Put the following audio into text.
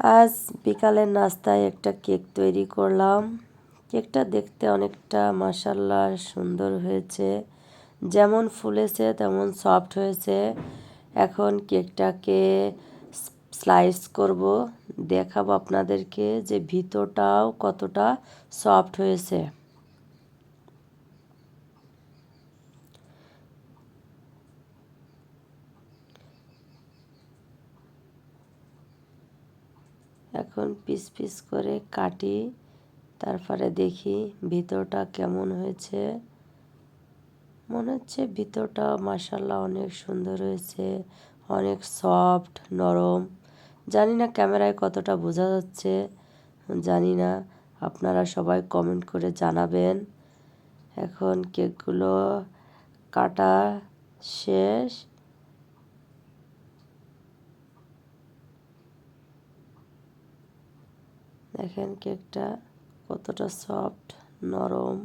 আজ বিকালের নাস্তায় একটা কেক তৈরি করলাম। কেকটা দেখতে অনেকটা মাসাল্লা সুন্দর হয়েছে। যেমন ফুলেছে, তেমন সফট হয়েছে। এখন কেকটাকে স্লাইস করব। দেখাবো আপনাদেরকে যে ভিতরটাও কতটা সফট হয়েছে। এখন পিস পিস করে কাটি, তারপরে দেখি ভিতরটা কেমন হয়েছে। মনে হচ্ছে ভিতরটা মাসাল্লাহ অনেক সুন্দর হয়েছে, অনেক সফট, নরম। জানি না ক্যামেরায় কতটা বোঝা যাচ্ছে, জানি না। আপনারা সবাই কমেন্ট করে জানাবেন। এখন কেকগুলো কাটা শেষ। দেখেন কেকটা কতটা সফট নরম।